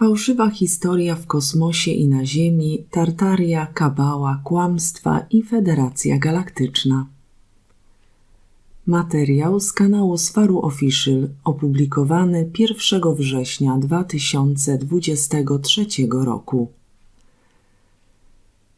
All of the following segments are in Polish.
Fałszywa historia w kosmosie i na Ziemi, Tartaria, Kabała, Kłamstwa i Federacja Galaktyczna. Materiał z kanału Swaru Official opublikowany 1 września 2023 roku.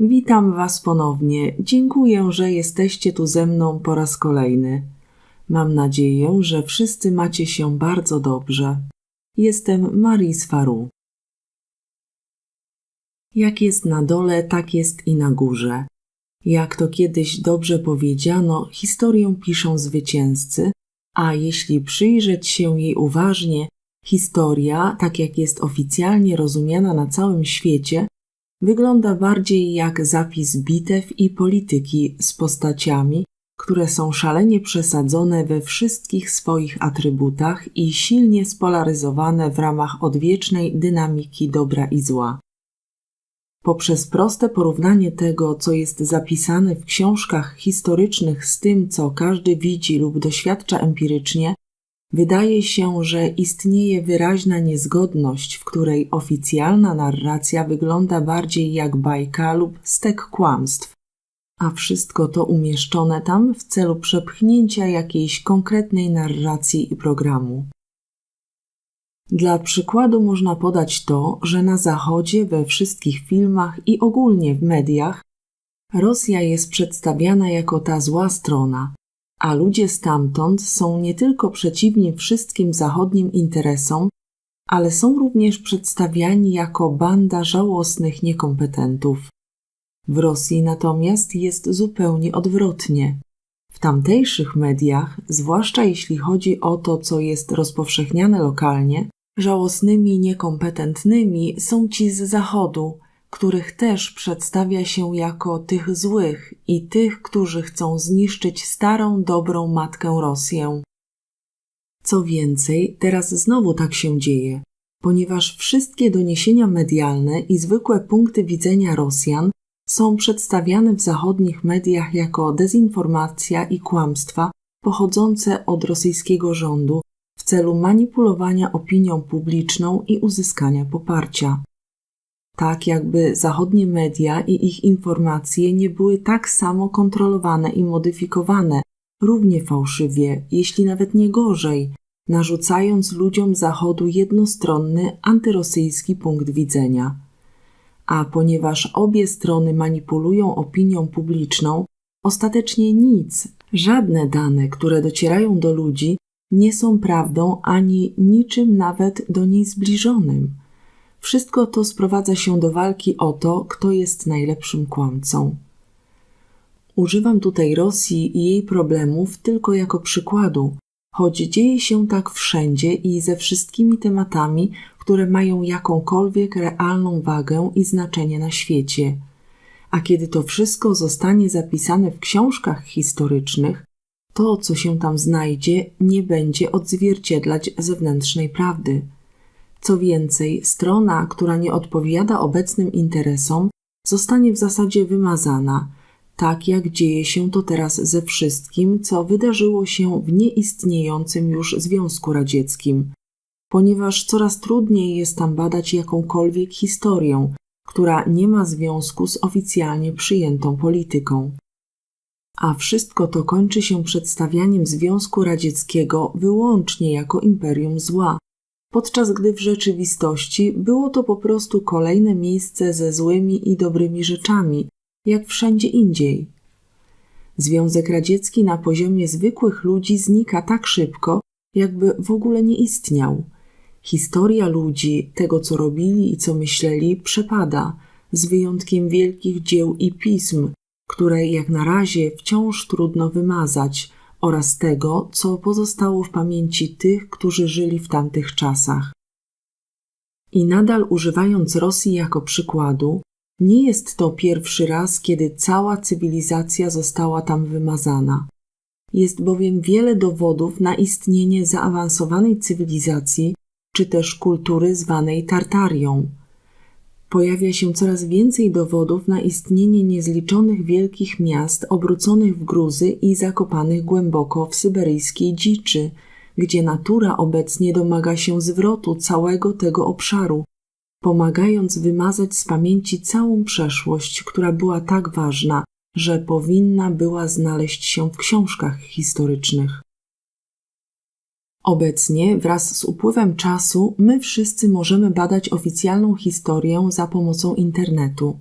Witam Was ponownie. Dziękuję, że jesteście tu ze mną po raz kolejny. Mam nadzieję, że wszyscy macie się bardzo dobrze. Jestem Marie Swaru. Jak jest na dole, tak jest i na górze. Jak to kiedyś dobrze powiedziano, historię piszą zwycięzcy, a jeśli przyjrzeć się jej uważnie, historia, tak jak jest oficjalnie rozumiana na całym świecie, wygląda bardziej jak zapis bitew i polityki z postaciami, które są szalenie przesadzone we wszystkich swoich atrybutach i silnie spolaryzowane w ramach odwiecznej dynamiki dobra i zła. Poprzez proste porównanie tego, co jest zapisane w książkach historycznych z tym, co każdy widzi lub doświadcza empirycznie, wydaje się, że istnieje wyraźna niezgodność, w której oficjalna narracja wygląda bardziej jak bajka lub stek kłamstw, a wszystko to umieszczone tam w celu przepchnięcia jakiejś konkretnej narracji i programu. Dla przykładu można podać to, że na Zachodzie, we wszystkich filmach i ogólnie w mediach Rosja jest przedstawiana jako ta zła strona, a ludzie stamtąd są nie tylko przeciwni wszystkim zachodnim interesom, ale są również przedstawiani jako banda żałosnych niekompetentów. W Rosji natomiast jest zupełnie odwrotnie. W tamtejszych mediach, zwłaszcza jeśli chodzi o to, co jest rozpowszechniane lokalnie, żałosnymi niekompetentnymi są ci z zachodu, których też przedstawia się jako tych złych i tych, którzy chcą zniszczyć starą, dobrą matkę Rosję. Co więcej, teraz znowu tak się dzieje, ponieważ wszystkie doniesienia medialne i zwykłe punkty widzenia Rosjan są przedstawiane w zachodnich mediach jako dezinformacja i kłamstwa pochodzące od rosyjskiego rządu w celu manipulowania opinią publiczną i uzyskania poparcia. Tak jakby zachodnie media i ich informacje nie były tak samo kontrolowane i modyfikowane, równie fałszywie, jeśli nawet nie gorzej, narzucając ludziom Zachodu jednostronny, antyrosyjski punkt widzenia. A ponieważ obie strony manipulują opinią publiczną, ostatecznie nic, żadne dane, które docierają do ludzi, nie są prawdą ani niczym nawet do niej zbliżonym. Wszystko to sprowadza się do walki o to, kto jest najlepszym kłamcą. Używam tutaj Rosji i jej problemów tylko jako przykładu, choć dzieje się tak wszędzie i ze wszystkimi tematami, które mają jakąkolwiek realną wagę i znaczenie na świecie. A kiedy to wszystko zostanie zapisane w książkach historycznych, to, co się tam znajdzie, nie będzie odzwierciedlać zewnętrznej prawdy. Co więcej, strona, która nie odpowiada obecnym interesom, zostanie w zasadzie wymazana, tak jak dzieje się to teraz ze wszystkim, co wydarzyło się w nieistniejącym już Związku Radzieckim, ponieważ coraz trudniej jest tam badać jakąkolwiek historię, która nie ma związku z oficjalnie przyjętą polityką a wszystko to kończy się przedstawianiem Związku Radzieckiego wyłącznie jako imperium zła, podczas gdy w rzeczywistości było to po prostu kolejne miejsce ze złymi i dobrymi rzeczami, jak wszędzie indziej. Związek Radziecki na poziomie zwykłych ludzi znika tak szybko, jakby w ogóle nie istniał. Historia ludzi, tego co robili i co myśleli, przepada, z wyjątkiem wielkich dzieł i pism, które jak na razie wciąż trudno wymazać, oraz tego, co pozostało w pamięci tych, którzy żyli w tamtych czasach. I nadal używając Rosji jako przykładu, nie jest to pierwszy raz, kiedy cała cywilizacja została tam wymazana. Jest bowiem wiele dowodów na istnienie zaawansowanej cywilizacji, czy też kultury zwanej Tartarią, pojawia się coraz więcej dowodów na istnienie niezliczonych wielkich miast obróconych w gruzy i zakopanych głęboko w syberyjskiej dziczy, gdzie natura obecnie domaga się zwrotu całego tego obszaru, pomagając wymazać z pamięci całą przeszłość, która była tak ważna, że powinna była znaleźć się w książkach historycznych. Obecnie, wraz z upływem czasu, my wszyscy możemy badać oficjalną historię za pomocą internetu.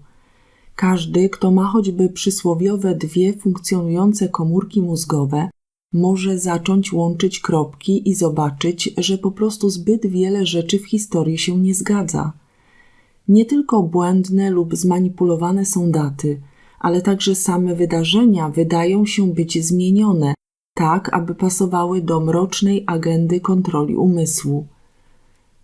Każdy, kto ma choćby przysłowiowe dwie funkcjonujące komórki mózgowe, może zacząć łączyć kropki i zobaczyć, że po prostu zbyt wiele rzeczy w historii się nie zgadza. Nie tylko błędne lub zmanipulowane są daty, ale także same wydarzenia wydają się być zmienione, tak aby pasowały do mrocznej agendy kontroli umysłu.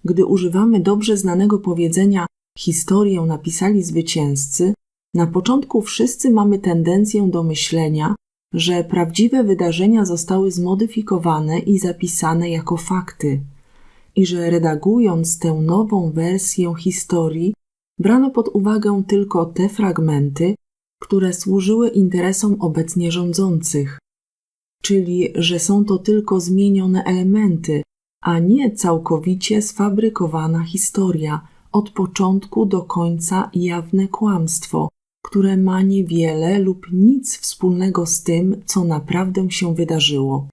Gdy używamy dobrze znanego powiedzenia historię napisali zwycięzcy, na początku wszyscy mamy tendencję do myślenia, że prawdziwe wydarzenia zostały zmodyfikowane i zapisane jako fakty, i że redagując tę nową wersję historii, brano pod uwagę tylko te fragmenty, które służyły interesom obecnie rządzących, czyli że są to tylko zmienione elementy, a nie całkowicie sfabrykowana historia, od początku do końca jawne kłamstwo, które ma niewiele lub nic wspólnego z tym, co naprawdę się wydarzyło.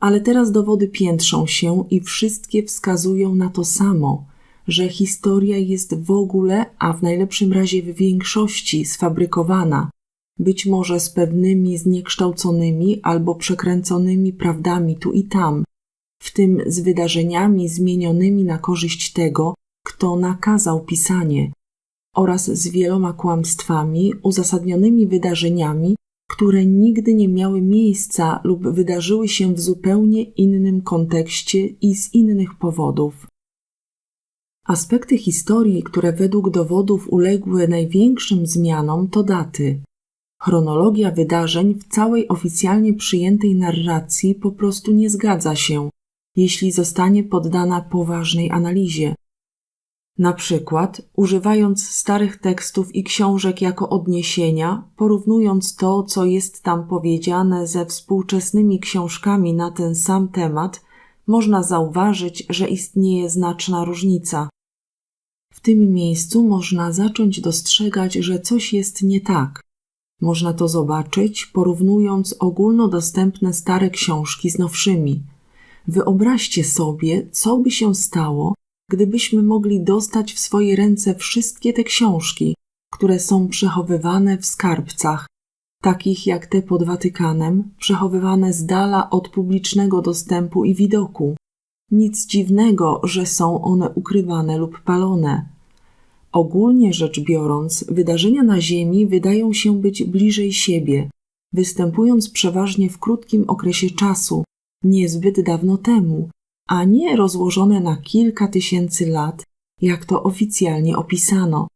Ale teraz dowody piętrzą się i wszystkie wskazują na to samo, że historia jest w ogóle, a w najlepszym razie w większości sfabrykowana, być może z pewnymi zniekształconymi albo przekręconymi prawdami tu i tam, w tym z wydarzeniami zmienionymi na korzyść tego, kto nakazał pisanie, oraz z wieloma kłamstwami uzasadnionymi wydarzeniami, które nigdy nie miały miejsca lub wydarzyły się w zupełnie innym kontekście i z innych powodów. Aspekty historii, które według dowodów uległy największym zmianom, to daty. Chronologia wydarzeń w całej oficjalnie przyjętej narracji po prostu nie zgadza się, jeśli zostanie poddana poważnej analizie. Na przykład, używając starych tekstów i książek jako odniesienia, porównując to, co jest tam powiedziane ze współczesnymi książkami na ten sam temat, można zauważyć, że istnieje znaczna różnica. W tym miejscu można zacząć dostrzegać, że coś jest nie tak. Można to zobaczyć, porównując ogólnodostępne stare książki z nowszymi. Wyobraźcie sobie, co by się stało, gdybyśmy mogli dostać w swoje ręce wszystkie te książki, które są przechowywane w skarbcach, takich jak te pod Watykanem, przechowywane z dala od publicznego dostępu i widoku. Nic dziwnego, że są one ukrywane lub palone. Ogólnie rzecz biorąc, wydarzenia na Ziemi wydają się być bliżej siebie, występując przeważnie w krótkim okresie czasu, niezbyt dawno temu, a nie rozłożone na kilka tysięcy lat, jak to oficjalnie opisano.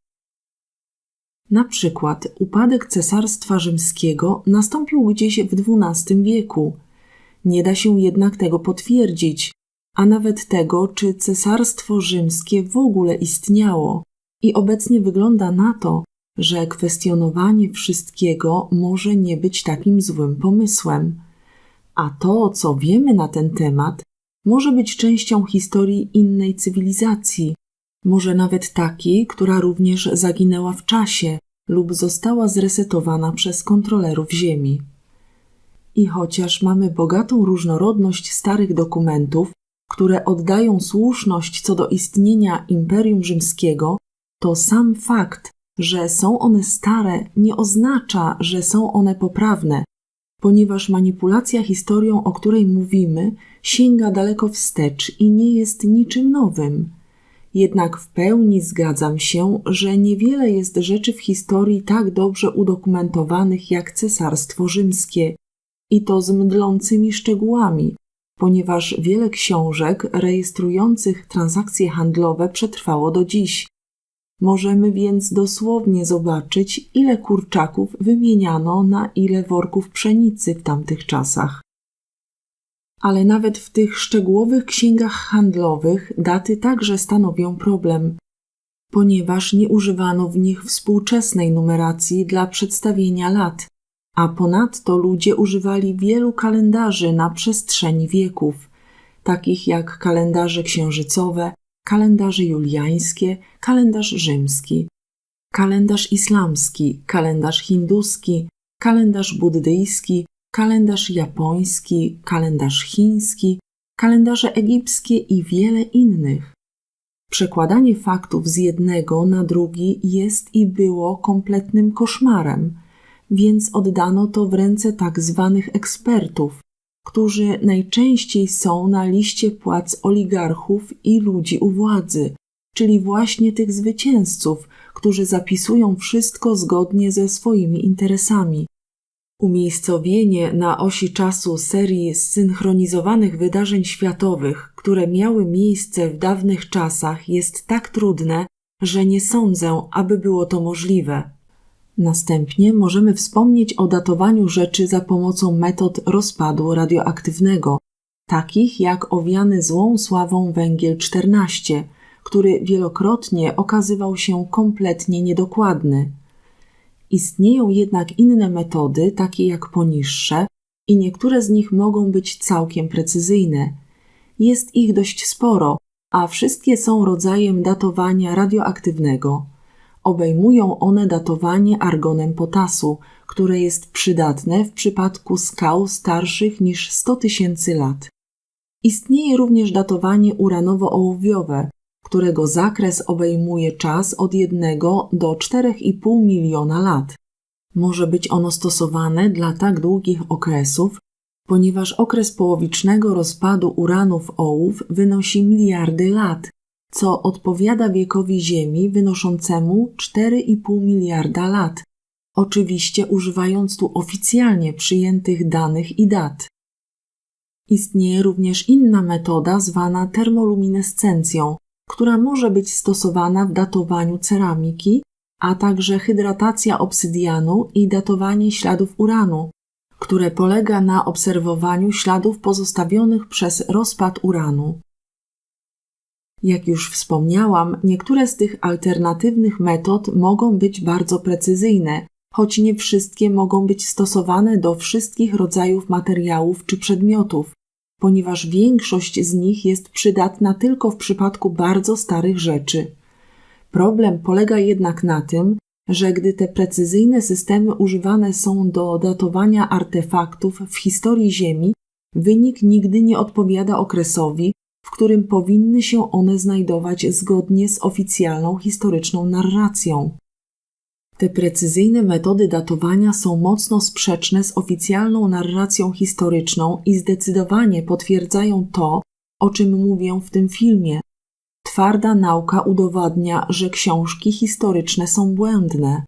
Na przykład upadek Cesarstwa Rzymskiego nastąpił gdzieś w XII wieku. Nie da się jednak tego potwierdzić, a nawet tego, czy Cesarstwo Rzymskie w ogóle istniało. I obecnie wygląda na to, że kwestionowanie wszystkiego może nie być takim złym pomysłem. A to, co wiemy na ten temat, może być częścią historii innej cywilizacji, może nawet takiej, która również zaginęła w czasie lub została zresetowana przez kontrolerów Ziemi. I chociaż mamy bogatą różnorodność starych dokumentów, które oddają słuszność co do istnienia Imperium Rzymskiego, to sam fakt, że są one stare, nie oznacza, że są one poprawne, ponieważ manipulacja historią, o której mówimy, sięga daleko wstecz i nie jest niczym nowym. Jednak w pełni zgadzam się, że niewiele jest rzeczy w historii tak dobrze udokumentowanych jak Cesarstwo Rzymskie, i to z mdlącymi szczegółami, ponieważ wiele książek rejestrujących transakcje handlowe przetrwało do dziś. Możemy więc dosłownie zobaczyć, ile kurczaków wymieniano na ile worków pszenicy w tamtych czasach. Ale nawet w tych szczegółowych księgach handlowych daty także stanowią problem, ponieważ nie używano w nich współczesnej numeracji dla przedstawienia lat, a ponadto ludzie używali wielu kalendarzy na przestrzeni wieków, takich jak kalendarze księżycowe, kalendarze juliańskie, kalendarz rzymski, kalendarz islamski, kalendarz hinduski, kalendarz buddyjski, kalendarz japoński, kalendarz chiński, kalendarze egipskie i wiele innych. Przekładanie faktów z jednego na drugi jest i było kompletnym koszmarem, więc oddano to w ręce tak zwanych ekspertów, którzy najczęściej są na liście płac oligarchów i ludzi u władzy, czyli właśnie tych zwycięzców, którzy zapisują wszystko zgodnie ze swoimi interesami. Umiejscowienie na osi czasu serii zsynchronizowanych wydarzeń światowych, które miały miejsce w dawnych czasach, jest tak trudne, że nie sądzę, aby było to możliwe. Następnie możemy wspomnieć o datowaniu rzeczy za pomocą metod rozpadu radioaktywnego, takich jak owiany złą sławą węgiel 14, który wielokrotnie okazywał się kompletnie niedokładny. Istnieją jednak inne metody, takie jak poniższe, i niektóre z nich mogą być całkiem precyzyjne. Jest ich dość sporo, a wszystkie są rodzajem datowania radioaktywnego. Obejmują one datowanie argonem potasu, które jest przydatne w przypadku skał starszych niż 100 tysięcy lat. Istnieje również datowanie uranowo-ołowiowe, którego zakres obejmuje czas od 1 do 4,5 miliona lat. Może być ono stosowane dla tak długich okresów, ponieważ okres połowicznego rozpadu uranu w ołów wynosi miliardy lat, co odpowiada wiekowi Ziemi wynoszącemu 4,5 miliarda lat, oczywiście używając tu oficjalnie przyjętych danych i dat. Istnieje również inna metoda zwana termoluminescencją, która może być stosowana w datowaniu ceramiki, a także hydratacja obsydianu i datowanie śladów uranu, które polega na obserwowaniu śladów pozostawionych przez rozpad uranu. Jak już wspomniałam, niektóre z tych alternatywnych metod mogą być bardzo precyzyjne, choć nie wszystkie mogą być stosowane do wszystkich rodzajów materiałów czy przedmiotów, ponieważ większość z nich jest przydatna tylko w przypadku bardzo starych rzeczy. Problem polega jednak na tym, że gdy te precyzyjne systemy używane są do datowania artefaktów w historii Ziemi, wynik nigdy nie odpowiada okresowi, w którym powinny się one znajdować zgodnie z oficjalną historyczną narracją. Te precyzyjne metody datowania są mocno sprzeczne z oficjalną narracją historyczną i zdecydowanie potwierdzają to, o czym mówię w tym filmie. Twarda nauka udowadnia, że książki historyczne są błędne.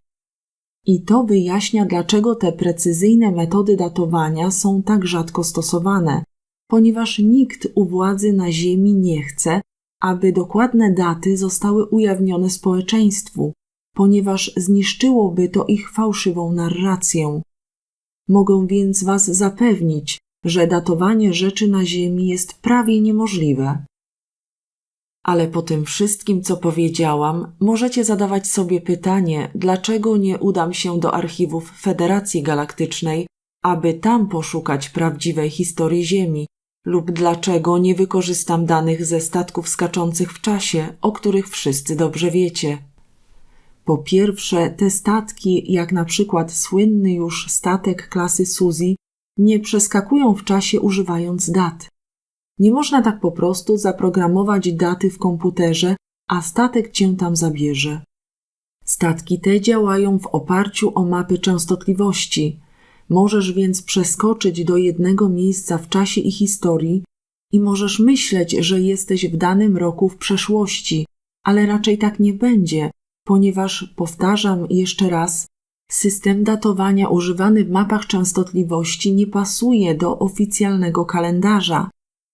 I to wyjaśnia, dlaczego te precyzyjne metody datowania są tak rzadko stosowane, ponieważ nikt u władzy na Ziemi nie chce, aby dokładne daty zostały ujawnione społeczeństwu ponieważ zniszczyłoby to ich fałszywą narrację. Mogę więc Was zapewnić, że datowanie rzeczy na Ziemi jest prawie niemożliwe. Ale po tym wszystkim, co powiedziałam, możecie zadawać sobie pytanie, dlaczego nie udam się do archiwów Federacji Galaktycznej, aby tam poszukać prawdziwej historii Ziemi, lub dlaczego nie wykorzystam danych ze statków skaczących w czasie, o których wszyscy dobrze wiecie. Po pierwsze, te statki, jak na przykład słynny już statek klasy Suzy, nie przeskakują w czasie używając dat. Nie można tak po prostu zaprogramować daty w komputerze, a statek cię tam zabierze. Statki te działają w oparciu o mapy częstotliwości. Możesz więc przeskoczyć do jednego miejsca w czasie i historii i możesz myśleć, że jesteś w danym roku w przeszłości, ale raczej tak nie będzie, ponieważ, powtarzam jeszcze raz, system datowania używany w mapach częstotliwości nie pasuje do oficjalnego kalendarza,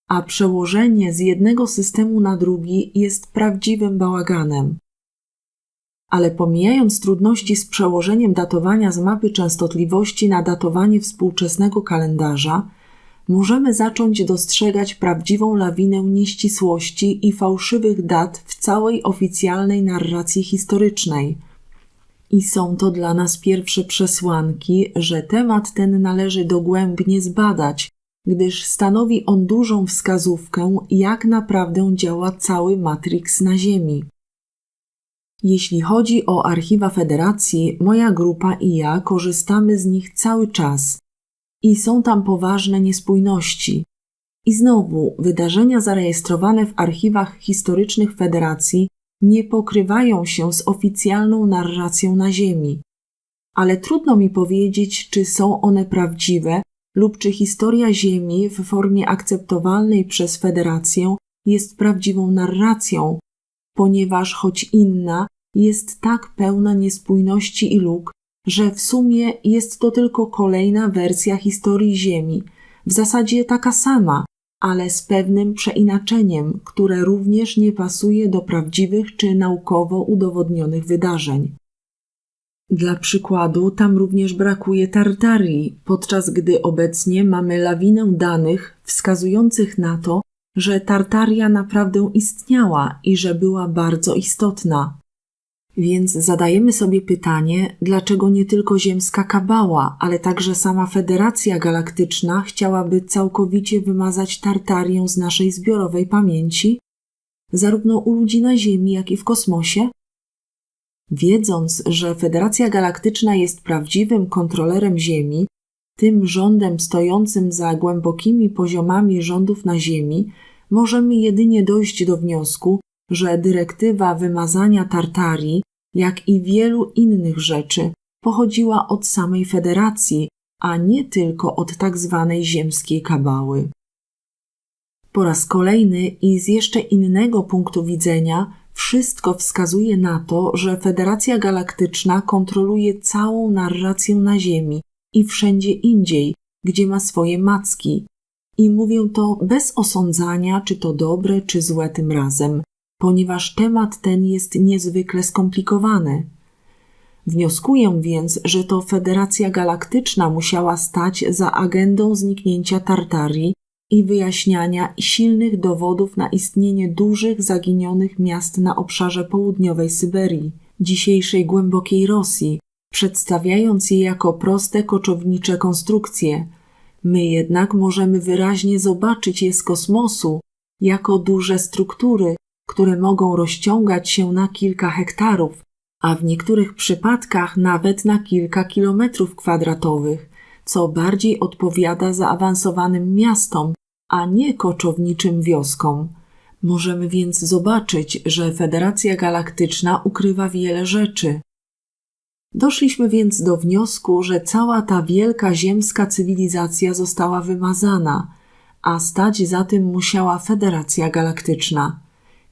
a przełożenie z jednego systemu na drugi jest prawdziwym bałaganem. Ale pomijając trudności z przełożeniem datowania z mapy częstotliwości na datowanie współczesnego kalendarza, możemy zacząć dostrzegać prawdziwą lawinę nieścisłości i fałszywych dat w całej oficjalnej narracji historycznej. I są to dla nas pierwsze przesłanki, że temat ten należy dogłębnie zbadać, gdyż stanowi on dużą wskazówkę, jak naprawdę działa cały Matrix na Ziemi. Jeśli chodzi o archiwa Federacji, moja grupa i ja korzystamy z nich cały czas i są tam poważne niespójności. I znowu, wydarzenia zarejestrowane w archiwach historycznych Federacji nie pokrywają się z oficjalną narracją na Ziemi. Ale trudno mi powiedzieć, czy są one prawdziwe lub czy historia Ziemi w formie akceptowalnej przez Federację jest prawdziwą narracją, ponieważ choć inna, jest tak pełna niespójności i luk, że w sumie jest to tylko kolejna wersja historii Ziemi, w zasadzie taka sama, ale z pewnym przeinaczeniem, które również nie pasuje do prawdziwych czy naukowo udowodnionych wydarzeń. Dla przykładu, tam również brakuje Tartarii, podczas gdy obecnie mamy lawinę danych wskazujących na to, że Tartaria naprawdę istniała i że była bardzo istotna. Więc zadajemy sobie pytanie, dlaczego nie tylko ziemska kabała, ale także sama Federacja Galaktyczna chciałaby całkowicie wymazać Tartarię z naszej zbiorowej pamięci, zarówno u ludzi na Ziemi, jak i w kosmosie? Wiedząc, że Federacja Galaktyczna jest prawdziwym kontrolerem Ziemi, tym rządem stojącym za głębokimi poziomami rządów na Ziemi, możemy jedynie dojść do wniosku, że dyrektywa wymazania Tartarii, jak i wielu innych rzeczy, pochodziła od samej Federacji, a nie tylko od tak zwanej ziemskiej kabały. Po raz kolejny i z jeszcze innego punktu widzenia wszystko wskazuje na to, że Federacja Galaktyczna kontroluje całą narrację na Ziemi i wszędzie indziej, gdzie ma swoje macki. I mówię to bez osądzania, czy to dobre, czy złe tym razem, ponieważ temat ten jest niezwykle skomplikowany. Wnioskuję więc, że to Federacja Galaktyczna musiała stać za agendą zniknięcia Tartarii i wyjaśniania silnych dowodów na istnienie dużych zaginionych miast na obszarze południowej Syberii, dzisiejszej głębokiej Rosji, przedstawiając je jako proste koczownicze konstrukcje. My jednak możemy wyraźnie zobaczyć je z kosmosu jako duże struktury, które mogą rozciągać się na kilka hektarów, a w niektórych przypadkach nawet na kilka kilometrów kwadratowych, co bardziej odpowiada zaawansowanym miastom, a nie koczowniczym wioskom. Możemy więc zobaczyć, że Federacja Galaktyczna ukrywa wiele rzeczy. Doszliśmy więc do wniosku, że cała ta wielka ziemska cywilizacja została wymazana, a stać za tym musiała Federacja Galaktyczna.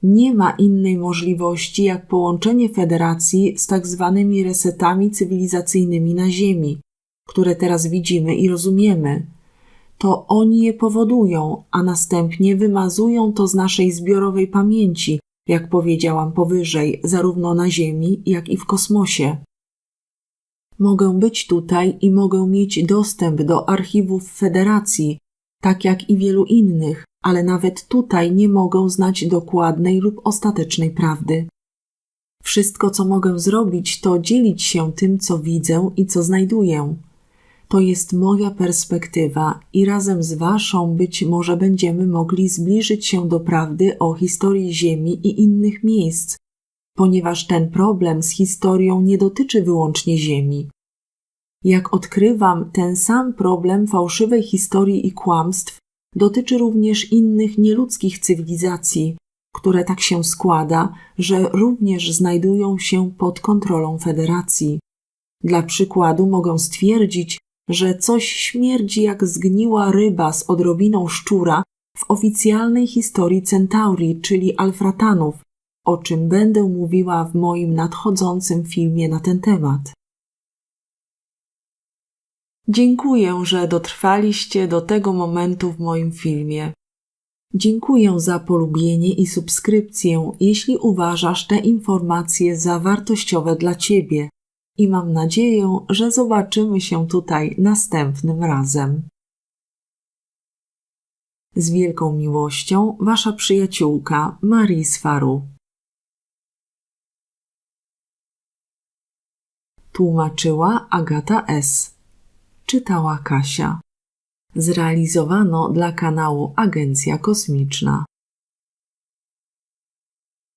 Nie ma innej możliwości jak połączenie Federacji z tak zwanymi resetami cywilizacyjnymi na Ziemi, które teraz widzimy i rozumiemy to oni je powodują, a następnie wymazują to z naszej zbiorowej pamięci, jak powiedziałam powyżej, zarówno na Ziemi, jak i w kosmosie. Mogę być tutaj i mogę mieć dostęp do archiwów Federacji, tak jak i wielu innych, ale nawet tutaj nie mogę znać dokładnej lub ostatecznej prawdy. Wszystko, co mogę zrobić, to dzielić się tym, co widzę i co znajduję. To jest moja perspektywa i razem z Waszą być może będziemy mogli zbliżyć się do prawdy o historii Ziemi i innych miejsc, ponieważ ten problem z historią nie dotyczy wyłącznie Ziemi. Jak odkrywam, ten sam problem fałszywej historii i kłamstw dotyczy również innych nieludzkich cywilizacji, które tak się składa, że również znajdują się pod kontrolą Federacji. Dla przykładu mogę stwierdzić, że coś śmierdzi jak zgniła ryba z odrobiną szczura w oficjalnej historii Centaurii, czyli Alfratanów, o czym będę mówiła w moim nadchodzącym filmie na ten temat. Dziękuję, że dotrwaliście do tego momentu w moim filmie. Dziękuję za polubienie i subskrypcję, jeśli uważasz te informacje za wartościowe dla Ciebie i mam nadzieję, że zobaczymy się tutaj następnym razem. Z wielką miłością, Wasza przyjaciółka Marii Swaru. Tłumaczyła Agata S. Czytała Kasia. zrealizowano dla kanału Agencja Kosmiczna.